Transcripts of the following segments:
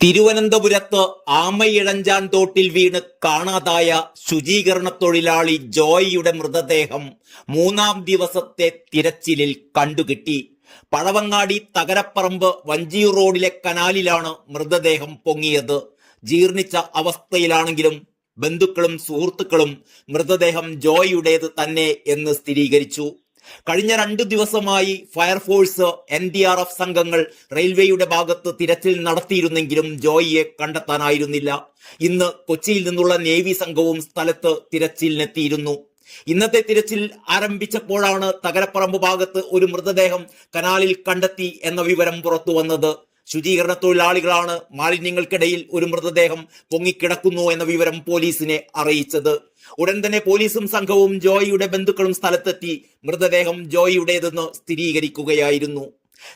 തിരുവനന്തപുരത്ത് ആമയിഴഞ്ചാൻ തോട്ടിൽ വീണ് കാണാതായ ശുചീകരണ തൊഴിലാളി ജോയിയുടെ മൃതദേഹം മൂന്നാം ദിവസത്തെ തിരച്ചിലിൽ കണ്ടുകിട്ടി. പഴവങ്ങാടി തകരപ്പറമ്പ് വഞ്ചിയൂർ റോഡിലെ കനാലിലാണ് മൃതദേഹം പൊങ്ങിയത്. ജീർണിച്ച അവസ്ഥയിലാണെങ്കിലും ബന്ധുക്കളും സുഹൃത്തുക്കളും മൃതദേഹം ജോയിയുടേത് തന്നെ എന്ന് സ്ഥിരീകരിച്ചു. കഴിഞ്ഞ രണ്ട് ദിവസമായി fire force N D R F സംഘങ്ങൾ റെയിൽവേയുടെ ഭാഗത്ത് തിരച്ചിൽ നടത്തിയിരുന്നെങ്കിലും ജോയിയെ കണ്ടെത്താനായിരുന്നില്ല. ഇന്ന് കൊച്ചിയിൽ നിന്നുള്ള നേവി സംഘവും സ്ഥലത്ത് തിരച്ചിലിനെത്തിയിരുന്നു. ഇന്നത്തെ തിരച്ചിൽ ആരംഭിച്ചപ്പോഴാണ് തകരപ്പറമ്പ് ഭാഗത്ത് ഒരു മൃതദേഹം കനാലിൽ കണ്ടെത്തി എന്ന വിവരം പുറത്തു വന്നത് ശുചീകരണ തൊഴിലാളികളാണ് മാലിന്യങ്ങൾക്കിടയിൽ ഒരു മൃതദേഹം പൊങ്ങിക്കിടക്കുന്നു എന്ന വിവരം പോലീസിനെ അറിയിച്ചത്. ഉടൻ തന്നെ പോലീസും സംഘവും ജോയിയുടെ ബന്ധുക്കളും സ്ഥലത്തെത്തി മൃതദേഹം ജോയിയുടേതെന്ന് സ്ഥിരീകരിക്കുകയായിരുന്നു.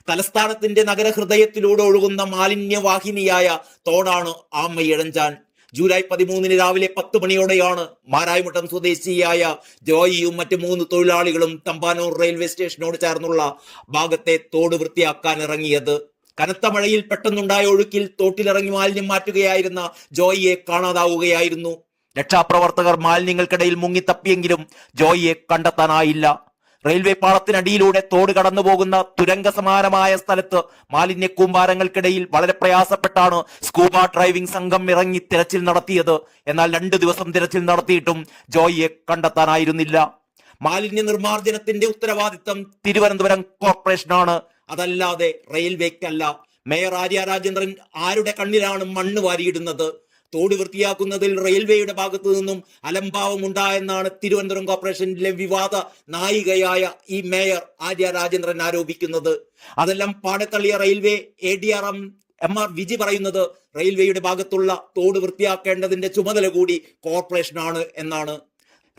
തലസ്ഥാനത്തിന്റെ നഗരഹൃദയത്തിലൂടെ ഒഴുകുന്ന മാലിന്യവാഹിനിയായ തോടാണ് ആമ്മയിഴഞ്ചാൻ ജൂലൈ പതിമൂന്നിന് രാവിലെ പത്ത് മണിയോടെയാണ് മാരായമുട്ടം സ്വദേശിയായ ജോയിയും മറ്റ് മൂന്ന് തൊഴിലാളികളും തമ്പാനൂർ റെയിൽവേ സ്റ്റേഷനോട് ചേർന്നുള്ള ഭാഗത്തെ തോട് വൃത്തിയാക്കാൻ ഇറങ്ങിയത് കനത്ത മഴയിൽ പെട്ടെന്നുണ്ടായ ഒഴുക്കിൽ തോട്ടിലിറങ്ങി മാലിന്യം മാറ്റുകയായിരുന്ന ജോയിയെ കാണാതാവുകയായിരുന്നു. രക്ഷാപ്രവർത്തകർ മാലിന്യങ്ങൾക്കിടയിൽ മുങ്ങിത്തപ്പിയെങ്കിലും ജോയിയെ കണ്ടെത്താനായില്ല. റെയിൽവേ പാളത്തിനടിയിലൂടെ തോട് കടന്നു പോകുന്ന തുരങ്ക സമാനമായ സ്ഥലത്ത് മാലിന്യ കൂമ്പാരങ്ങൾക്കിടയിൽ വളരെ പ്രയാസപ്പെട്ടാണ് സ്കൂബ ഡ്രൈവിംഗ് സംഘം ഇറങ്ങി തിരച്ചിൽ നടത്തിയത്. എന്നാൽ രണ്ടു ദിവസം തിരച്ചിൽ നടത്തിയിട്ടും ജോയിയെ കണ്ടെത്താനായിരുന്നില്ല. മാലിന്യ നിർമ്മാർജനത്തിന്റെ ഉത്തരവാദിത്തം തിരുവനന്തപുരം കോർപ്പറേഷനാണ്. അതല്ലാതെ റെയിൽവേക്കല്ല. മേയർ ആര്യ രാജേന്ദ്രൻ ആരുടെ കണ്ണിലാണ് മണ്ണ് വാരിയിടുന്നത്? തോട് വൃത്തിയാക്കുന്നതിൽ റെയിൽവേയുടെ ഭാഗത്തു നിന്നും അലംഭാവം ഉണ്ടായെന്നാണ് തിരുവനന്തപുരം കോർപ്പറേഷനിലെ വിവാദ നായികയായ ഈ മേയർ ആര്യ രാജേന്ദ്രൻ ആരോപിക്കുന്നത്. അതെല്ലാം പാടത്തള്ളിയ railway A D R M M R Viji പറയുന്നത് റെയിൽവേയുടെ ഭാഗത്തുള്ള തോട് വൃത്തിയാക്കേണ്ടതിന്റെ ചുമതല കൂടി കോർപ്പറേഷനാണ് എന്നാണ്.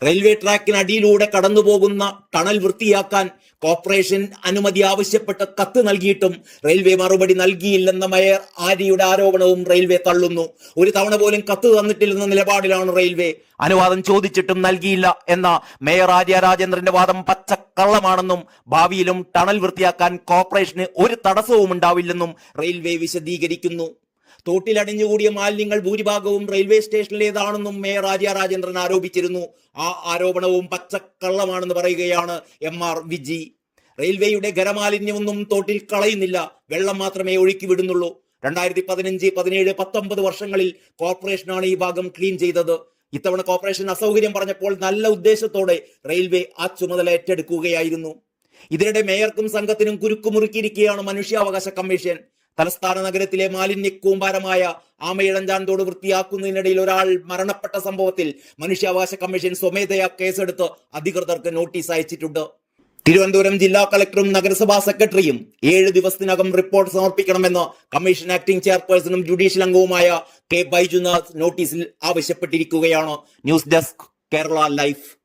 റെയിൽവേ ട്രാക്കിനടിയിലൂടെ കടന്നുപോകുന്ന ടണൽ വൃത്തിയാക്കാൻ കോർപ്പറേഷൻ അനുമതി ആവശ്യപ്പെട്ട് കത്ത് നൽകിയിട്ടും റെയിൽവേ മറുപടി നൽകിയില്ലെന്ന മേയർ ആര്യയുടെ ആരോപണവും റെയിൽവേ തള്ളുന്നു. ഒരു തവണ പോലും കത്ത് തന്നിട്ടില്ലെന്ന നിലപാടിലാണ് റെയിൽവേ. അനുവാദം ചോദിച്ചിട്ടും നൽകിയില്ല എന്ന മേയർ ആര്യ രാജേന്ദ്രന്റെ വാദം പച്ചക്കള്ളമാണെന്നും ഭാവിയിലും ടണൽ വൃത്തിയാക്കാൻ കോർപ്പറേഷന് ഒരു തടസ്സവും ഉണ്ടാവില്ലെന്നും റെയിൽവേ വിശദീകരിക്കുന്നു. തോട്ടിലടിഞ്ഞുകൂടിയ മാലിന്യങ്ങൾ ഭൂരിഭാഗവും റെയിൽവേ സ്റ്റേഷനിലേതാണെന്നും മേയർ ആര്യ രാജേന്ദ്രൻ ആരോപിച്ചിരുന്നു. ആ ആരോപണവും പച്ചക്കള്ളമാണെന്ന് പറയുകയാണ് എം ആർ വിജി. റെയിൽവേയുടെ ഖരമാലിന്യമൊന്നും തോട്ടിൽ കളയുന്നില്ല. വെള്ളം മാത്രമേ ഒഴുക്കി വിടുന്നുള്ളൂ. രണ്ടായിരത്തി പതിനഞ്ച് പതിനേഴ് പത്തൊമ്പത് വർഷങ്ങളിൽ കോർപ്പറേഷനാണ് ഈ ഭാഗം ക്ലീൻ ചെയ്തത്. ഇത്തവണ കോർപ്പറേഷൻ അസൗകര്യം പറഞ്ഞപ്പോൾ നല്ല ഉദ്ദേശത്തോടെ റെയിൽവേ ആ ചുമതല ഏറ്റെടുക്കുകയായിരുന്നു. ഇതിനിടെ മേയർക്കും സംഘത്തിനും കുരുക്കുമുറുക്കിയിരിക്കുകയാണ് മനുഷ്യാവകാശ കമ്മീഷൻ. തലസ്ഥാന നഗരത്തിലെ മാലിന്യ കൂമ്പാരമായ ആമയിഴഞ്ചാന്തോട് വൃത്തിയാക്കുന്നതിനിടയിൽ ഒരാൾ മരണപ്പെട്ട സംഭവത്തിൽ മനുഷ്യാവകാശ കമ്മീഷൻ സ്വമേധയാ കേസെടുത്ത് അധികൃതർക്ക് നോട്ടീസ് അയച്ചിട്ടുണ്ട്. തിരുവനന്തപുരം ജില്ലാ കളക്ടറും നഗരസഭാ സെക്രട്ടറിയും ഏഴ് ദിവസത്തിനകം റിപ്പോർട്ട് സമർപ്പിക്കണമെന്ന് കമ്മീഷൻ ആക്ടിംഗ് ചെയർപേഴ്സണും ജുഡീഷ്യൽ അംഗവുമായ കെ ബൈജുനാഥ് നോട്ടീസിൽ ആവശ്യപ്പെട്ടിരിക്കുകയാണ്. News desk Kerala life.